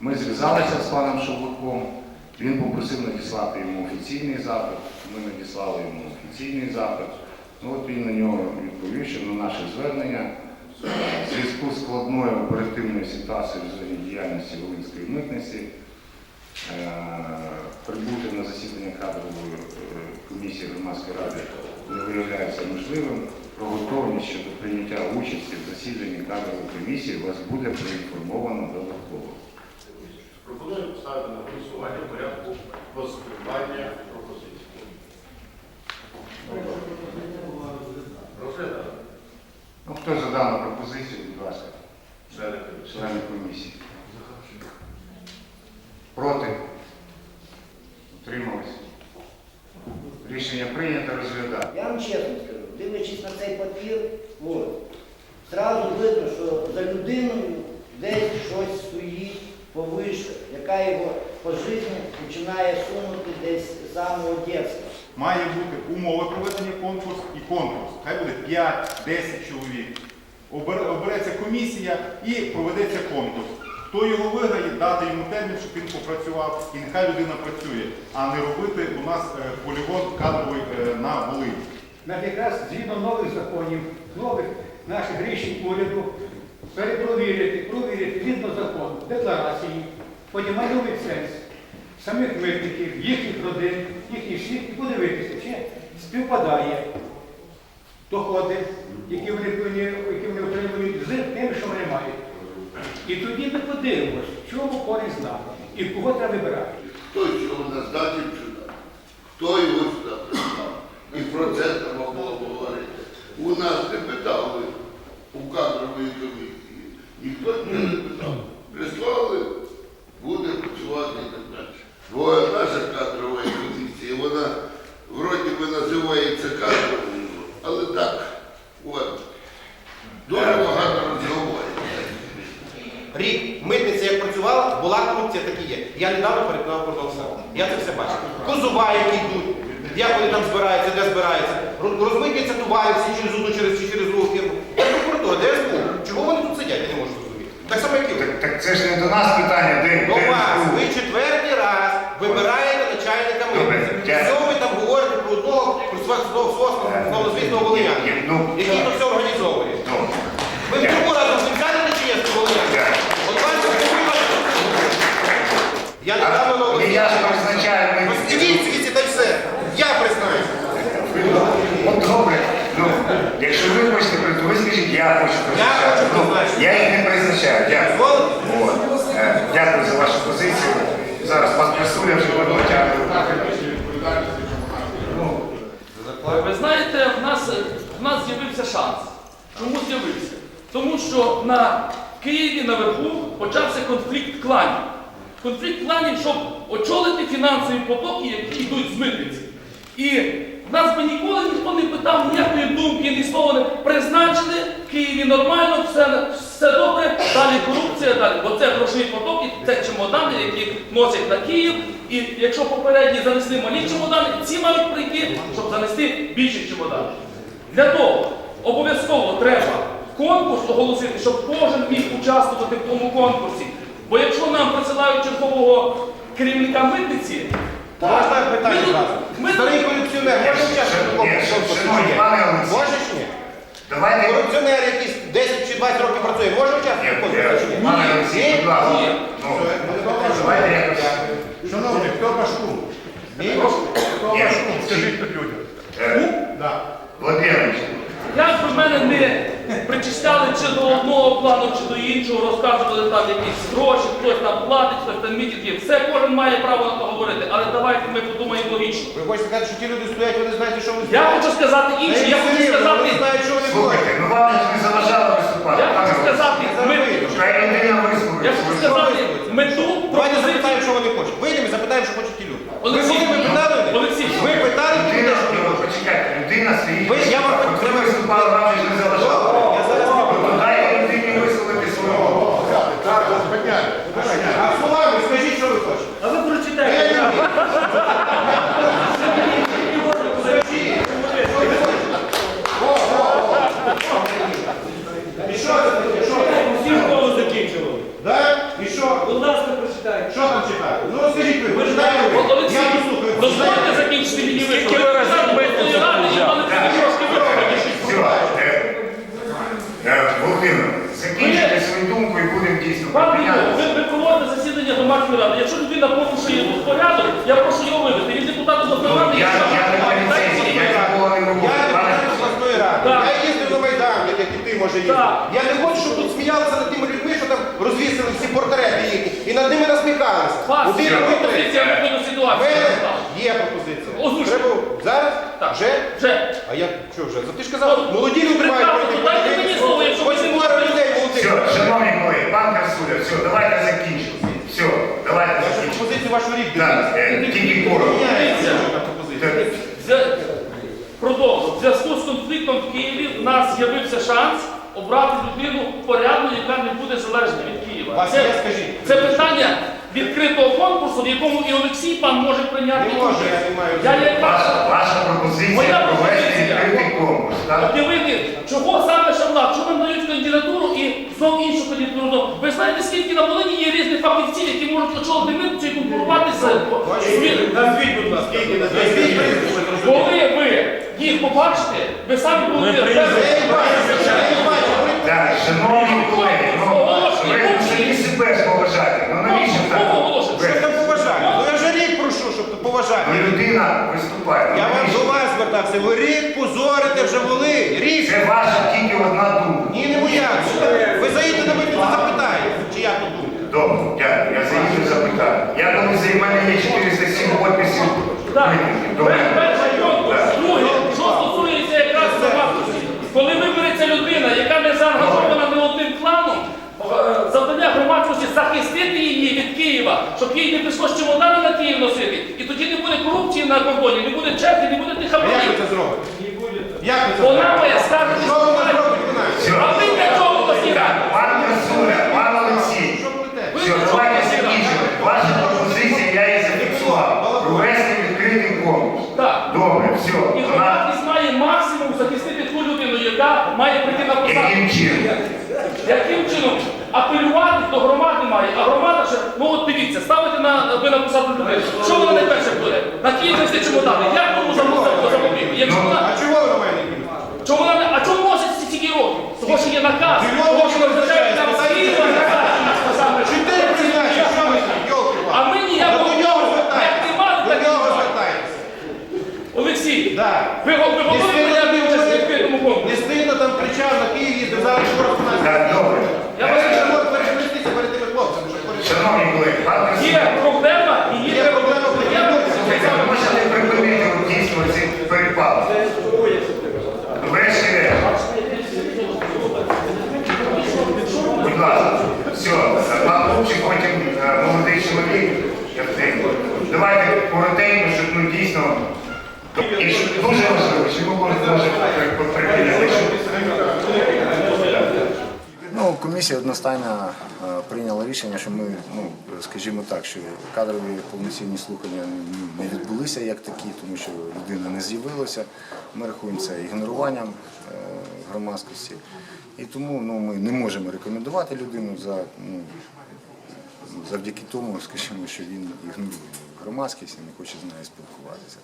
Ми зв'язалися з паном Шовлуком, він попросив надіслати йому офіційний запит, ми надіслали йому офіційний запит. Ну, от він на нього відповів, що на наше звернення в зв'язку з складною оперативною ситуацією в зоні діяльності Волинської митниці е, прибути на засідання кадрової е, комісії громадської ради не виявляється можливим. Про готовність щодо прийняття участі в засіданні кадрової комісії вас буде проінформовано додатково. Пропоную поставити на голосування в порядку розкривання пропозицій. Розглядати. Ну, хто за дану пропозицію, будь ласка, Члени комісії. члени комісії. Проти? Утримались? Рішення прийнято розглядати. Я вам чесно скажу, дивлячись на цей папір, от, зразу видно, що за людиною десь щось стоїть повише, яка його по житті починає сунути десь з самого дитинства. Має бути умови проведення конкурсу і конкурс. Хай буде 5-10 чоловік. Обереться комісія і проведеться конкурс. Хто його виграє, дати йому термін, щоб він попрацював, і нехай людина працює, а не робити у нас е, полігон кадровий е, на Волині. Нам якраз згідно нових законів, нових наших рішень уряду, перепровірити, провірити згідно закону, декларації, потім майновий ценз самих митників, їхніх родин, їхніх всіх, і подивитися, чи співпадає доходи, які вони, які вони отримують з тим, що вони мають. І тоді ми подивимося, чому користь нам і кого треба вибирати. Хто його не здатів сюди? Хто його прислав? І про це треба було говорити. У нас не питали у кадровій комісії. Ніхто не питав. Прислали, буде працювати і так далі. Бо наша кадрова комісія, вона вроді би називається кадровою, але так, от, дуже багато розговорів. Рік митниця як працювала, була корупція, так і є. Я недавно переконав проголосував. Я це все бачив. Козуба, які йдуть, як вони там збираються, де збираються. Роз- Розмитняться товари всі через одну, через, чи через другу фірму. Де прокуратура, де СБУ? Чого вони тут сидять, я не можу зрозуміти. Так. Так, це ж не до нас питання, де, До де вас, ви четвертий раз вибираєте начальника Добре, митниці. дякую. Що ви там говорите про одного, про свого свого свого славнозвісного волиняна, Ні, ну, який то все організовує? Ну, Ви в другу разу спеціально чи є з волиняна? Дякую. От бачите, в другу. Я недавно а, не я ж призначаю ми. Ідіть звідси, та й все. Я признаюся. От добре. Ну, якщо ви хочете прийти, ви скажіть, я хочу призначати. хочу Ну, призначити. я їх не призначаю. Дякую. Дозволите? От. Е, Дякую позицію. Зараз пан Присуля вже потягнув. Ви знаєте, в нас, в нас з'явився шанс. Чому з'явився? Тому що на Києві наверху почався конфлікт кланів. Конфлікт кланів, щоб очолити фінансові потоки, які йдуть з митниці. І нас би ніколи ніхто не питав ніякої думки, ні слова не призначили в Києві нормально, все, все добре, далі корупція, далі. Бо це грошові потоки, це чемодани, які носять на Київ. І якщо попередні занесли малі чемодани, ці мають прийти, щоб занести більші чемодани. Для того обов'язково треба конкурс оголосити, щоб кожен міг участвувати в тому конкурсі. Бо якщо нам присилають чергового керівника митниці, Можна питання Ми- ми- Старий колекціонер, може участвувати в Ні, конкурсі? шановні пане Олексій. Може чи ні? Давайте. Корупціонер якийсь 10 20 років працює, може участвувати в Ні, конкурсі ні? Пане Олексій, будь ласка. Ні. Ну, давайте якось. Шановні, хто ваш кум? Хто Ні. ваш кум? Скажіть тут людям. Е, Да. Володимирович, як би мене не причисляли чи до одного плану, чи до іншого, розказували там якісь гроші, хтось там платить, хтось там мітинги, все кожен має право на то говорити, але давайте ми подумаємо логічно. Ви хочете сказати, що ті люди стоять, вони знають, що ви Я хочу сказати інше, я хочу сказати. Вони знають, що вони слухайте, хочуть. ну вам не заважало виступати. я хочу сказати, ми, Хай людина висловить. я хочу сказати мету Давайте пропозиції. запитаємо, що вони хочуть. Вийдемо і запитаємо, що хочуть ті люди. Ви Олексій, були, ви питали у них? Олексій, Ви питали Людина, людей, що вони ну, хочуть? почекайте, людина. Ви- я вам Е, Дозвольте е, е, закінчити мені виступ. Ви? Володимир, закінчите свою думку і будемо дійсно припиняти. Ви прикриваєте засідання громадської ради. Якщо людина порушує порядок, я прошу його вивести. Він депутат запровадити. Ну, я не поліцейський, я такого не ради. Я їздив на Майдан, як і ти може їздити. Я не хочу, щоб тут сміялися над тими людьми, що там розвісили всі портрети їхні, і над ними насміхалися. Вас, позиція виходить ситуацію є пропозиція. Озвучте. Треба зараз? Так. Вже? Вже. А я що вже? За ти ж казав, молоді люди мають Прекрасно, пройти. дайте мені слово, якщо ви Хоч не пару можете. людей молодих. Все, шановні колеги, пан Красуля, все, давайте закінчимо. Все, давайте Вашу закінчимо. пропозицію вашу рік Так, е, тільки коротко. Міняється така пропозиція. Продовжу. В зв'язку з конфліктом в Києві в нас з'явився шанс обрати людину порядну, яка не буде залежна від Києва. Вас Це, скажіть. це питання відкритого конкурсу, в якому і Олексій пан може прийняти Не може, я не маю Я як Ваша, ваша пропозиція Моя провести пропозиція. відкритий конкурс. Так? об'явити, чого саме Шавлак, чому нам дають кандидатуру і знов іншу кандидатуру. Ви знаєте, скільки на Волині є різних фахівців, які можуть очолити митницю і конкурувати з Назвіть, будь ласка, скільки. Коли ви їх побачите, ви самі будете я їх бачу. Так, шановні колеги, ну, ви самі себе ж поважати. Ну навіщо так? Ви- Що там поважати? Ну я вже рік прошу, щоб Ну, поважати. Виступає. Я вам до вас звертався. Ви рік позорите вже воли. Рік. Це ваша тільки одна думка. Ні, не моя. Ви заїдете на митницю, запитаєте, чи я тут думаю. Добре, дякую. Я заїду запитаю. Я думаю, за мене є 407 підписів. Так. Друге, що стосується якраз громадськості. Коли вибереться людина, яка не заангажована не одним кланом, е, завдання громадськості захистити її від Києва, щоб їй не прийшлось чемодани на Київ носити. І тоді не буде корупції на кордоні, не буде черги, не буде тих А як ви це зробите? Як ви це Вона зробите? має скаржити. Що вона зробить вона? Все. А ви для чого розіграєте? Пан Красуля, пан Олексій. Що? Ви Все, давайте закінчимо. Ваша пропозиція, я її зафіксував. Провести відкритий конкурс. Так. Добре, все. І Вона громадськість має максимум захистити ту людину, яка має прийти на посаду. яким чином? Яким чином апелювати до громади має, а громада ще, ну от дивіться, ставите на ви на посаду людей. Що вона найперше буде? На Київ нести чемодани. Як тому запобігти? Якщо Ну, вона, А чого ви мене не чому вона не, а чому носить ці тільки років? Того, що є наказ, того, що ви визначають нам визначаєте? Києва, наказ, саме. Чотири призначення, що ви А ми ніякого До нього як звертайтеся. не мали, До так і нього мали. звертайтеся. Олексій, Да. ви, го- ви готові стидно прийняти тобі участь в говорити? відкритому конкурсі? Не стидно там кричав на Київ їздив, зараз що раз у нас. Так, добре. Я Ви вас ще можете перехреститися перед тими хлопцями, щоб перед- Шановні колеги, пан Красуля. Є проблема і є, Є проблема, Я- Слухайте, ви можете припинити от дійсно ці перепали. Врешті-решт. Будь ласка, все, пан потім е, молодий чоловік. Давайте коротенько, щоб ну дійсно. І дуже важливо, що ви можете може припиняти. Ну, комісія одностайно е, прийняла рішення, що ми, ну, скажімо так, що кадрові повноцінні слухання не відбулися як такі, тому що людина не з'явилася. Ми рахуємо це ігноруванням е, громадськості. І тому ну, ми не можемо рекомендувати людину за, ну, завдяки тому, скажімо, що він ігнорує громадськість і не хоче з нею спілкуватися.